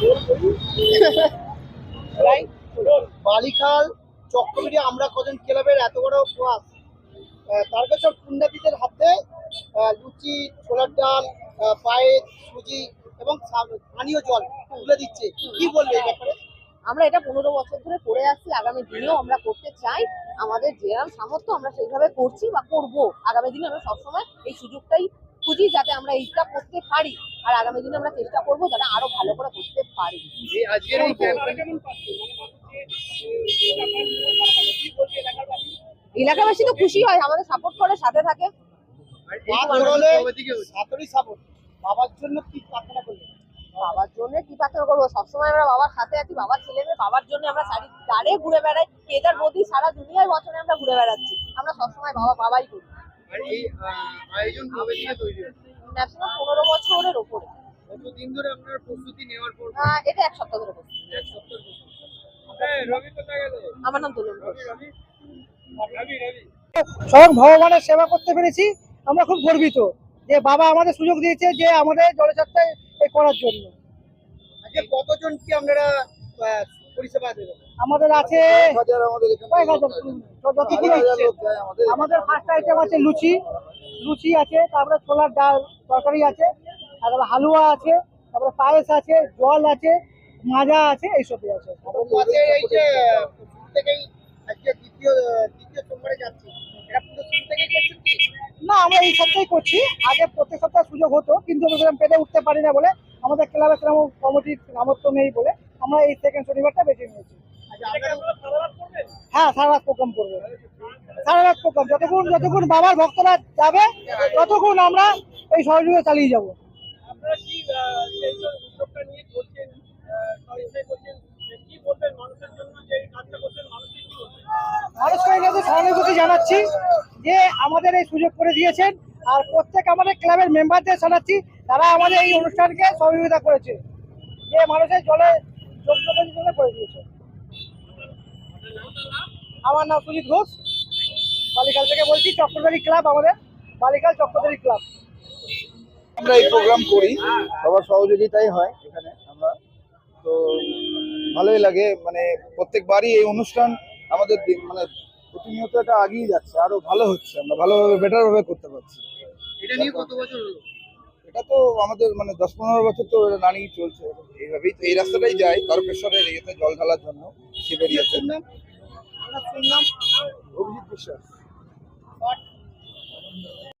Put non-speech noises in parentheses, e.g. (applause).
(laughs) বালিখাল চক্রবর্তী আমরা কজন ক্লাবের এত বড় ক্লাস তারকেশ্বর পুণ্যাদীদের হাতে লুচি, ছোলার ডাল পায়েস, সুজি এবং পানীয় জল তুলে দিচ্ছে। কি বলবে এই ব্যাপারে? আমরা এটা পনেরো বছর ধরে করে আসছি। আগামী দিনেও আমরা করতে চাই। আমাদের যেরকম সামর্থ্য আমরা সেইভাবে করছি বা করব। আগামী দিনে আমরা সবসময় এই সুযোগটাই খুঁজি যাতে আমরা এইটা করতে পারি। আর আগামী দিনে আমরা চেষ্টা করব যাতে আরও ভালো করে করতে পারি। এই আজকের এই ক্যাম্পেইন এলাকাবাসী তো খুশি হয় আমাদের সাপোর্ট করে সাথে থাকে। বাবার জন্য কি প্রার্থনা করবে বাবার জন্য কি প্রার্থনা করব? সবসময় আমরা বাবার সাথে আছি বাবার ছেলে মেয়ে বাবার জন্য আমরা শাড়ি দাঁড়ে ঘুরে বেড়াই। কেদার মোদি সারা দুনিয়ার বছরে আমরা ঘুরে বেড়াচ্ছি। আমরা সবসময় বাবা বাবাই করি। আর এই আয়োজন কবে থেকে তৈরি হচ্ছে? ম্যাক্সিমাম পনেরো বছরের ওপরে। কতদিন ধরে আপনার প্রস্তুতি নেওয়ার পর? এটা এক সপ্তাহ ধরে এক সপ্তাহ রবি কোথায় গেল? আমার নাম ঘোষ। রবি রবি? রবি স্বয়ং ভগবানের সেবা করতে পেরেছি। আমরা খুব গর্বিত যে বাবা আমাদের সুযোগ দিয়েছে যে আমাদের জলযাত্রায় করার জন্য। আজকে কতজন কি আপনারা আহ, পরিষেবা দেবেন? আমাদের আছে আমাদের ফার্স্ট আইটেম আছে লুচি। লুচি আছে তারপরে ছোলার ডাল তরকারি আছে তারপরে হালুয়া আছে তারপরে পায়েস আছে জল আছে মাজা আছে এইসবই আছে। না আমরা এই সপ্তাহে করছি। আগে প্রত্যেক সপ্তাহে সুযোগ হতো কিন্তু সেরকম পেরে উঠতে পারি না বলে আমাদের ক্লাবে সেরকম কমিটির সামর্থ্য নেই বলে আমরা এই সেকেন্ড শনিবারটা বেছে নিয়েছি। হ্যাঁ সারা রাত প্রোগ্রাম করব। সারা রাত প্রোগ্রাম। যতক্ষণ যতক্ষণ বাবার ভক্তরা যাবে ততক্ষণ আমরা এই সহযোগিতা চালিয়ে যাব। মানুষকে কি বলবেন মানুষকে এনাদের সহানুভূতি জানাচ্ছি যে আমাদের এই সুযোগ করে দিয়েছেন আর প্রত্যেক আমাদের ক্লাবের মেম্বারদের জানাচ্ছি তারা আমাদের এই অনুষ্ঠানকে সহযোগিতা করেছে। যে মানুষের জলে যোগ্যতার জন্য করে দিয়েছে আমার নাম সুজিত ঘোষ। বালিকাল থেকে বলছি চক্রধারী ক্লাব আমাদের। বালিকাল চক্রধারী ক্লাব। আমরা এই প্রোগ্রাম করি। সবার সহযোগিতাই হয় এখানে আমরা। তো ভালোই লাগে। মানে প্রত্যেকবারই এই অনুষ্ঠান আমাদের দিন- মানে প্রতিনিয়ত এটা আগিয়ে যাচ্ছে। আরও ভালো হচ্ছে। আমরা ভালোভাবে বেটার ভাবে করতে পারছি। এটা নিয়ে কত বছর এটা তো আমাদের মানে দশ পনেরো বছর তো রানিং চলছে। এইভাবেই তো এই রাস্তাটাই যাই তারকেশ্বরের ইয়েতে জল ঢালার জন্য শিবের ইয়েতে। শুনলাম আমরা শুনলাম অভিজিৎ বিশ্বাস।